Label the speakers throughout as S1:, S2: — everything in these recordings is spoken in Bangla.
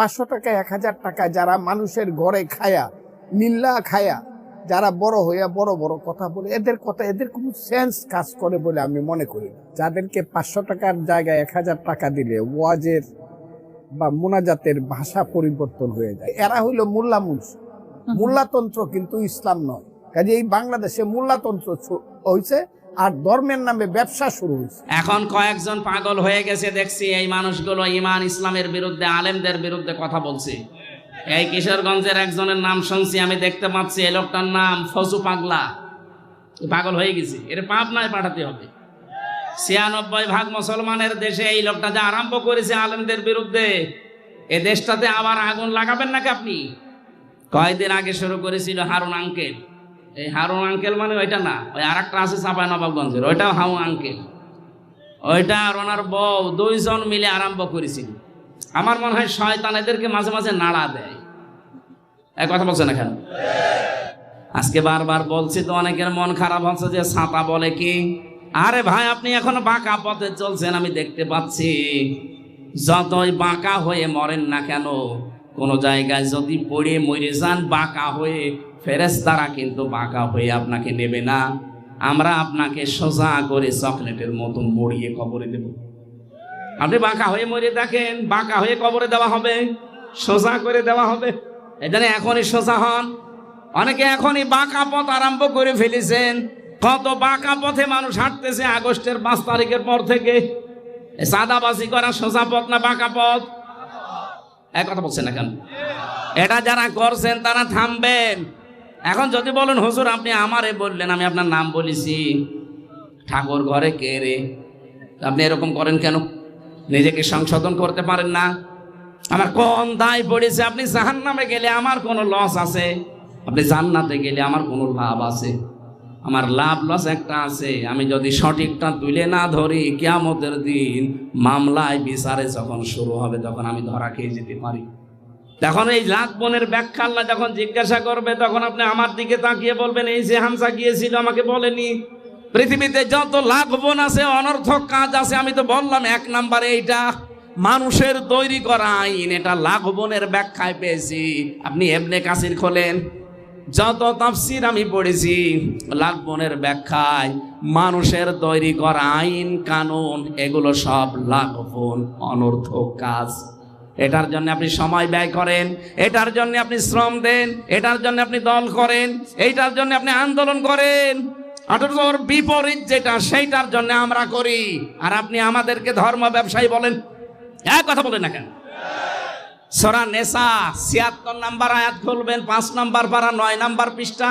S1: পাঁচশো টাকা এক হাজার টাকা যারা মানুষের ঘরে খায়া লিল্লা খায়া যারা বড় হইয়া বড় বড় কথা বলে এদের কথা এদের কোনো সেন্স কাজ করে বলে আমি মনে করি যাদেরকে পাঁচশো টাকার জায়গায় এক হাজার টাকা দিলে ওয়াজের বা মোনাজাতের ভাষা পরিবর্তন হয়ে যায়। এরা হইল মোল্লা মুন্স। মোল্লাতন্ত্র কিন্তু ইসলাম নয়। কাজে এই বাংলাদেশে মোল্লাতন্ত্র হয়েছে আর ধর্মের নামে ব্যবসা শুরু হয়েছে।
S2: এখন কয়েকজন পাগল হয়ে গেছে, দেখছি এই মানুষগুলো ইমান ইসলামের বিরুদ্ধে, আলেমদের বিরুদ্ধে কথা বলছে। এই কিশোরগঞ্জের একজনের নাম শুনছি, আমি দেখতে পাচ্ছি এই লোকটার নাম ফজু পাগলা। পাগল হয়ে গেছে এটা পাবনায় পাঠাতে হবে। ছিয়ানব্বই ভাগ মুসলমানের দেশে এই লোকটা যা আরম্ভ করেছে আলেমদের বিরুদ্ধে, এ দেশটাতে আবার আগুন লাগাবেন নাকি আপনি? কয়েকদিন আগে শুরু করেছিল হারুন আঙ্কেল। এই হারুন আঙ্কেল মানে ওইটা না, ওই আর একটা আছে চাপাই নবাবগঞ্জের, ওইটাও হাউ আঙ্কেল। ওইটা আর ওনার বউ, দুইজন মিলে আরম্ভ করেছিল। আমার মনে হয় শয়তান এদেরকে মাঝে মাঝে নাড়া দেয়। এক কথা বলছে না কেন? আজকে বারবার বলছি তো অনেকের মন খারাপ হচ্ছে যে ছাতা বলে কি? আরে ভাই, আপনি এখন বাঁকা পথে চলছেন, আমি দেখতে পাচ্ছি। যতই বাঁকা হয়ে মরেন না কেন, কোনো জায়গায় যদি পড়ে মরে যান, বাঁকা হয়ে ফেরেস্তারা কিন্তু বাঁকা হয়ে আপনাকে নেবে না। আমরা আপনাকে সোজা করে চকলেটের মতন মরিয়ে কবরে দেব। আপনি বাঁকা হয়ে মরে দেখেন, বাঁকা হয়ে কবরে দেওয়া হবে, সোজা করে দেওয়া হবে। এখানে এখনই সোজা হন। অনেকে এখনই বাঁকা পথ আরম্ভ করে ফেলেছেন। কত বাঁকা পথে মানুষ হাঁটতেছে আগস্টের পাঁচ তারিখের পর থেকে। এ সাদাবাজি করা সোজা পথ না বাঁকা পথ? এক কথা বলছেন না কেন? এটা যারা করছেন তারা থামবেন। এখন যদি বলেন, হুজুর, আপনি আমারে বললেন, আমি আপনার নাম বলেছি। ঠাকুর ঘরে কে রে? আপনি এরকম করেন কেন? নিজেকে সংশোধন করতে পারেন না। আমার কোন দায় পড়েছে, আপনি জাহান নামে গেলে আমার কোনো লস আছে। আপনি জান্নাতে গেলে আমার কোনো লাভ আছে। আমার লাভ লস একটা আছে। আমি যদি সঠিকটা তুলে না ধরি, কিয়ামতের দিন মামলায় বিচারে যখন শুরু হবে, তখন আমি ধরা খেয়ে যেতে পারি। তখন এই লাখ বোনের ব্যাখ্যা আল্লাহ যখন জিজ্ঞাসা করবে, তখন আপনি আমার দিকে তাকিয়ে বলবেন, এই যে হামসা গিয়েছিল, আমাকে বলেনি। পৃথিবীতে যত লাখ বোন আছে, অনর্থক কাজ আছে, আমি তো বললাম, এক নাম্বারে এইটা মানুষের তৈরি করা আইন, এটা লাখ বোনের ব্যাখ্যায় পেয়েছি। আপনি এমনি কাসির খোলেন। যত তাফসির আমি পড়েছি, লাখ বোনের ব্যাখ্যায় মানুষের তৈরি করা আইন, কানুন, এগুলো সব লাখ বোন অনর্থক কাজ। এটার জন্য আপনি সময় ব্যয় করেন, এটার জন্য আপনি শ্রম দেন, এটার জন্য আপনি দল করেন, এইটার জন্য আপনি আন্দোলন করেন। অথচ বিপরীত যেটা, সেইটার জন্য আমরা করি। আর আপনি আমাদেরকে ধর্ম ব্যবসায়ী বলেন, এক কথা বলেন না কেন? সরা নেশা ছিয়াত্তর নাম্বার আয়াত খুলবেন, পাঁচ নাম্বার পারা, নয় নাম্বার পৃষ্ঠা।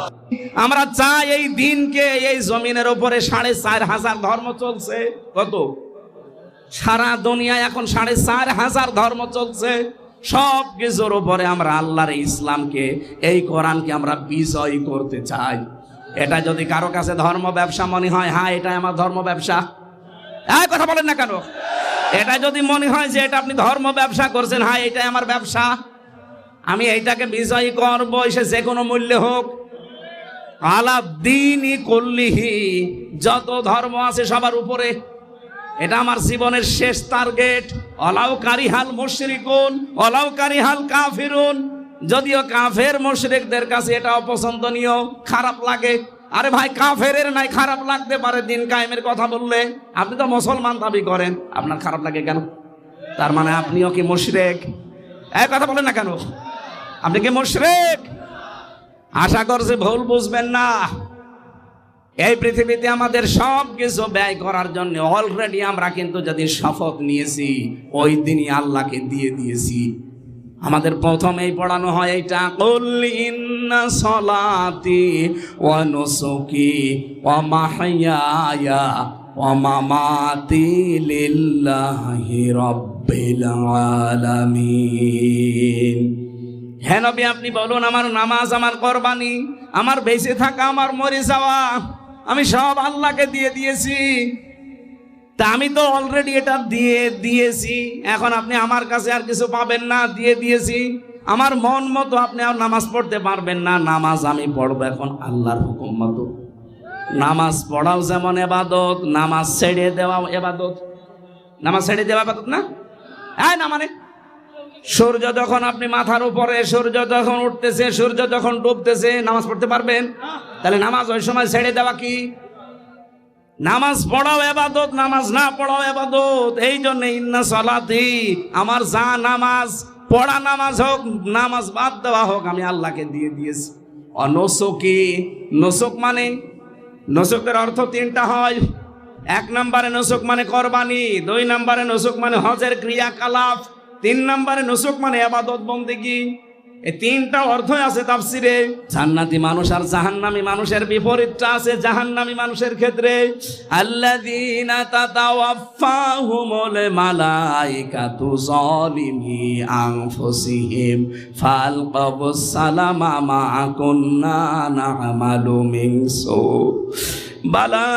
S2: আমরা চাই এই দিনকে এই জমিনের উপরে সাড়ে চার হাজার ধর্ম চলছে। কত? সারা দুনিয়ায় এখন সাড়ে চার হাজার ধর্ম চলছে। সব কিছুর উপরে আমরা আল্লাহর ইসলামকে, এই কোরআনকে আমরা বিজয় করতে চাই। এটা যদি কারও কাছে ধর্ম ব্যবসা মনে হয় হ্যাঁ এটা আমার ধর্ম ব্যবসা। হ্যাঁ কথা বলেন না কেন? এটা যদি মনে হয় যে এটা আপনি ধর্ম ব্যবসা করছেন হ্যাঁ এটাই আমার ব্যবসা। আমি এইটাকে বিজয়ী করব, সে যে কোনো মূল্যে হোক। আলাদ্দিনই কল্লিহি যত ধর্ম আছে সবার উপরে। এটা আমার জীবনের শেষ টার্গেট। অলাউকারী হাল মুশরিকুন অলাউকারী হাল কাফিরুন। যদিও কাফের মুশরিকদের কাছে এটা অপছন্দনীয়, খারাপ লাগে। আরে ভাই, কাফেরের নাই, খারাপ লাগতে পারে, দিন কায়েমের কথা বললে। আপনি তো মুসলমান দাবি করেন। আপনার খারাপ লাগে কেন? তার মানে আপনিও কি মুশরিক? এক কথা বলেন না কেন? আপনি কি মুশরিক? আশা করছি ভুল বুঝবেন না। এই পৃথিবীতে আমাদের সব কিছু ব্যয় করার জন্য অলরেডি আমরা কিন্তু যদি শপথ নিয়েছি, ওই দিনই আল্লাহকে দিয়ে দিয়েছি। আমাদের প্রথমেই পড়ানো হয় এইটা সলাতি অমামাতি আলামিন। হ্যাঁ নবী, আপনি বলুন, আমার নামাজ, আমার কোরবানি, আমার বেঁচে থাকা, আমার মরে যাওয়া, আমি সব আল্লাহকে দিয়ে দিয়েছি। তা আমি তো অলরেডি এটা দিয়ে দিয়েছি। এখন আপনি আমার কাছে আর কিছু পাবেন না, দিয়ে দিয়েছি। আমার মন মতো আপনি আর নামাজ পড়তে পারবেন না, নামাজ আমি পড়ব এখন আল্লাহর হুকুম মতো। নামাজ পড়াও যেমন এবাদত, নামাজ ছেড়ে দেওয়া এবাদত। নামাজ ছেড়ে দেওয়া এবাদত না? হ্যাঁ না মানে? সূর্য যখন আপনি মাথার উপরে, সূর্য যখন উঠতেছে, সূর্য যখন ডুবতেছে, নামাজ পড়তে পারবেন? তাহলে নামাজ ওই সময় ছেড়ে দেওয়া কি? নামাজ পড়াও এবাদত, নামাজ না পড়াও এবাদত। এই জন্য ইন্না সলাতি, আমার যা নামাজ, পড়া নামাজ হোক, নামাজ বাদ দেওয়া হোক, আমি আল্লাহকে দিয়ে দিয়েছি। অনসকি নসক মানে? নসকের অর্থ তিনটা হয়। এক নম্বরে নসক মানে কোরবানি, দুই নম্বরে নসক মানে হজের ক্রিয়াকলাপ। তিন নম্বরে নুসুক মানে আবাদত বন্দেগি। এই তিনটা অর্থ আছে তাফসিরে। জান্নাতি মানুষ আর জাহান্নামী মানুষের বিপরীতটা আছে জাহান্নামী মানুষের ক্ষেত্রে। আল্লাযীনা তাতাওয়াফাহুমুল মালাইকাতু যালিমি আনফুসিহিম। ফালকাবুস সালামা মা কুন্না না'মালু মিন সু। বালা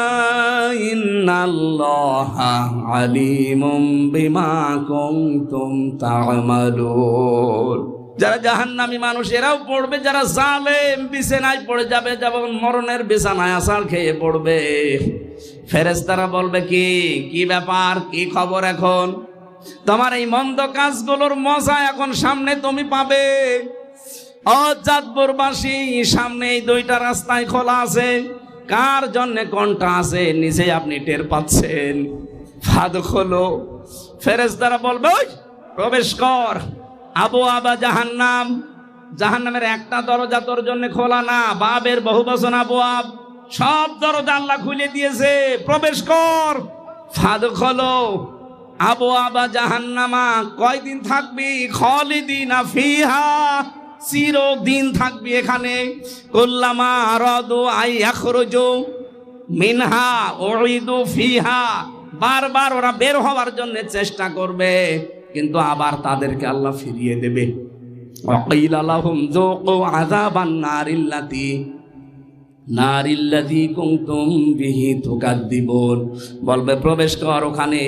S2: বিমা কুনতুম তা'মালুন। যারা জাহান্নামী মানুষ, এরাও পড়বে। যারা জালেম, বিছানায় পড়ে যাবে, যেমন মরণের বিছানায় আষাঢ় খেয়ে পড়বে। ফেরেশতারা বলবে, কি? কি ব্যাপার? কি খবর এখন? তোমার এই মন্দ কাজগুলোর মজা এখন সামনে তুমি পাবে। অজাতপুরবাসী সামনে এই দুইটা রাস্তায় খোলা আছে। কার জন্য কোনটা আছে? নিচে আপনি টের পাচ্ছেন। ফাদ খোলো। ফেরেশতারা বলবে, ওই, প্রবেশ কর। আবু আবা জাহান্নাম, জাহান্নামের একটা দরজা তোর জন্য খোলা না। বাবের বহু বছর আবু আব, সব দরজা আল্লাহ খুলে দিয়েছে। প্রবেশ কর। ফাদ খোলো। আবু আবা জাহান্নামা কয়দিন থাকবি? খলিদিন ফিহা চিরদিন থাকবি এখানে কুল্লামা রদু আই আখরুজু মিনহা ওইদু ফিহা বারবার ওরা বের হওয়ার জন্য চেষ্টা করবে কিন্তু আবার তাদেরকে আল্লাহ ফিরিয়ে দেবে وقيل لهم ذوقوا عذاب النار التي নার ইল্লাযী কুনতুম বিহি তুকাদ্দিবুন বলবে প্রবেশ কর ওখানে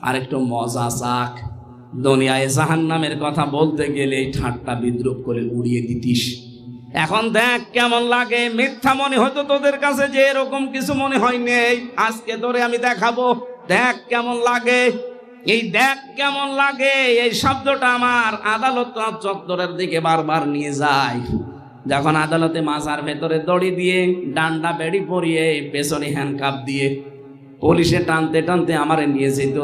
S2: আরেকটু মজা চাক দুনিয়ায় জাহান্নামের কথা বলতে গেলে ঠাট্টা বিদ্রুপ করে উড়িয়ে দিতিস। এখন দেখ কেমন লাগে, মিথ্যা মনে হতো তোদের কাছে যে এরকম কিছু মনে হয় নেই। আজকে ধরে আমি দেখাবো, দেখ কেমন লাগে। এই দেখ কেমন লাগে, এই শব্দটা আমার আদালত চত্বরের দিকে বারবার নিয়ে যায়। যখন আদালতে মাজার ভেতরে দড়ি দিয়ে ডান্ডা বেড়ি পরিয়ে পেছনে হ্যান্ডকাপ দিয়ে পুলিশে টানতে টানতে আমারে নিয়ে যেত।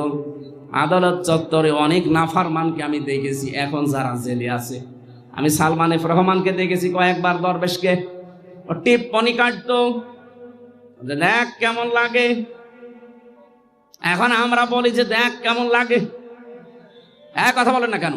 S2: আদালত চত্বরে অনেক নাফারমানকে আমি দেখেছি, এখন যারা জেলে আছে। আমি সালমান এফ রহমানকে দেখেছি কয়েকবার দরবেশকে। টিপ পনি কাটতো দেখ কেমন লাগে। এখন আমরা বলি যে দেখ কেমন লাগে। এক কথা বলেন না কেন?